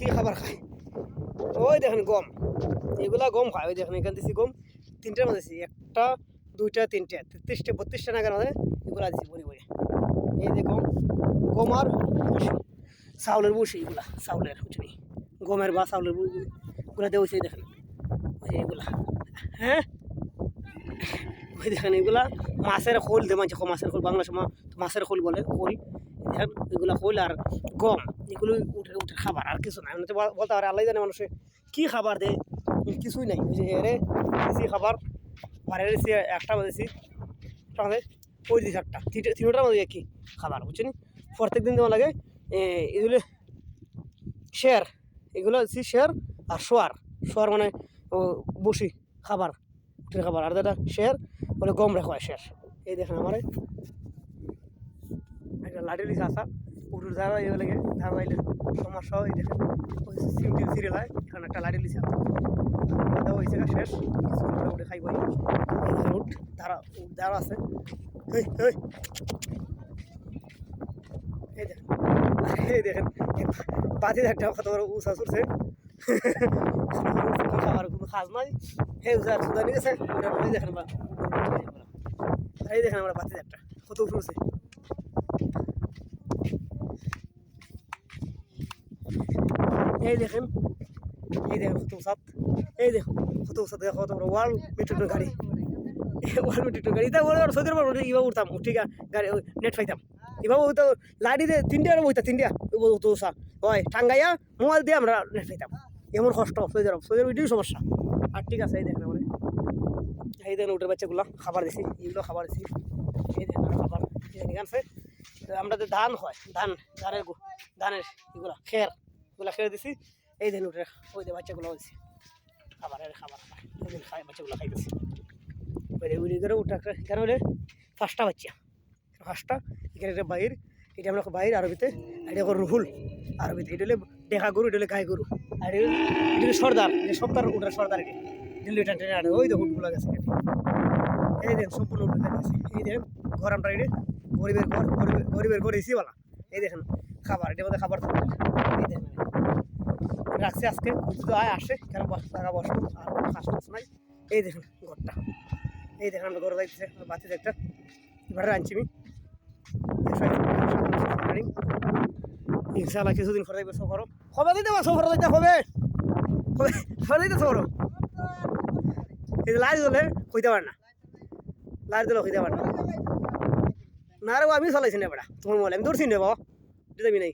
কি খাবার খায়? ওই দেখেন গম। এগুলা গম খায়, ওই দেখেন এখান দিছি গম। তিনটার মধ্যে দিছি, একটা, দুইটা, তিনটা, তেত্রিশটা, বত্রিশটা নাগার মধ্যে এগুলা দিছি বড়ি বড়ি এই যে গম গম আর চাউলের বসি এগুলা, চাউলের গমের বা চাউলেরগুলা দেওয়া দেখেন। এগুলা। হ্যাঁ? ওই দেখেন এগুলা মাছের খোল দে মাছের খোল বাংলা সময় মাছের খোল বলে, খোল। এগুলা খোল আর গম এগুলো উঠে উঠে খাবার, আর কিছু তো বলতে পারে, আল্লাহ জানে মানুষে, কী খাবার দেয় কিছুই নাই। যে এরে দিছি খাবার ঘরে দিছি একটা দিছি একটা ওই দিছি একটা তিনটে তিনটার মধ্যে কি খাবার, বুঝছেন? প্রত্যেক দিন দেওয়া লাগে এগুলো শেয়ার। এগুলো দিচ্ছি শেয়ার আর শোয়ার। শোয়ার মানে ও, বসি, খাবার, উঠে খাবার। আর যেটা শেয়ার বলে গম রেখা হয় শেয়ার। এই দেখেন আমার। লিখে আসা উঠুর ধারা এই লাগে বাইলে সমস্যা এই দেখেন, ওই সিমটির সিরিয়াল হয় এখানে একটা লাঠি আসা দাদা হয়েছে গা শেষ উঠে খাই এই দেখেন উঠ ধারা ধারা আছে। এই এই এই দেখেন এই দেখেন বাতির একটা কত বড় উষা খাবার কোনো খাস নাই। হে উষা সুদা নিয়ে গেছে এই দেখেন আমরা বাতির একটা কত উঠছে এই দেখেন এই দেখেন কত উষাত এই দেখুন কত উষাত দেখো বড় ওয়াল মিটুটের গাড়ি। ওয়াল মিটুটের গাড়ি। তা বলে সৌদির পর ইবা উঠতাম ঠিক গাড়ি নেট পাইতাম। এভাবে তো লাইটিতে তিনটে আর বইতা, তিনটা তো উষা হয় টাঙ্গাইয়া মোবাইল দিয়ে আমরা নেট পাইতাম। এমন কষ্ট সৌদির সৌদির ওইটাই সমস্যা। আর ঠিক আছে, এই দেখেন আমার এই দেখেন উঠের বাচ্চাগুলো, খাবার দিছি, এগুলো খাবার দিছি। এই দেখেন খাবার, এখানে আমরা যে ধান হয়, ধান, ধানের ধানের এগুলা, খের। এগুলা খের দিছি। এই দেখেন উঠে ওই যে বাচ্চাগুলো দিছি খাবার এর খাবার খাবার। খাই বাচ্চাগুলো খাইতেছি। ওই উড়ি করে উঠে এখানে হলে পাঁচটা বাচ্চা। পাঁচটা, এখানে একটা বাইর, এটা আমরা বাইর, আরবিতে, আর এটা রুহুল, আরবিতে। এটা হলে দেখা গরু, এটা হলে গায়ে গরু। আর এটা হলো- সর্দার সপ্তাহ উঠার সর্দার এটা। দিল্লি টান আনে ওই দেখুনগুলা গেছে এখানে। এই দেখেন, সম্পূর্ণ উঠে গেছে। এই দেখেন, ঘর আমরা এটা, গরিবের ঘর গরিবের ঘর এসি বলা এই দেখেন খাবার, এটার মধ্যে খাবার রাখছি আজকে যদি আয়, আসে কেন বস, টাকা বসবো আর খাস টাস নাই। এই দেখেন ঘরটা। এই দেখেন আমরা ঘরে যাইতেছে বাতি একটা এবারে আনছি আমি। ইনশাআল্লাহ কিছুদিন পরে দেখবে সফর কবে দিতে পারো, সফর দিতে হবে। কবে দিতে সফর এই লাইট দিলে কইতে পারে না। লাইট দিলে কইতে পারে না। না রে আমি চালাইছি না বেটা। তোমার মোবাইল, আমি ধরছি না বাবা। দিতে আমি নাই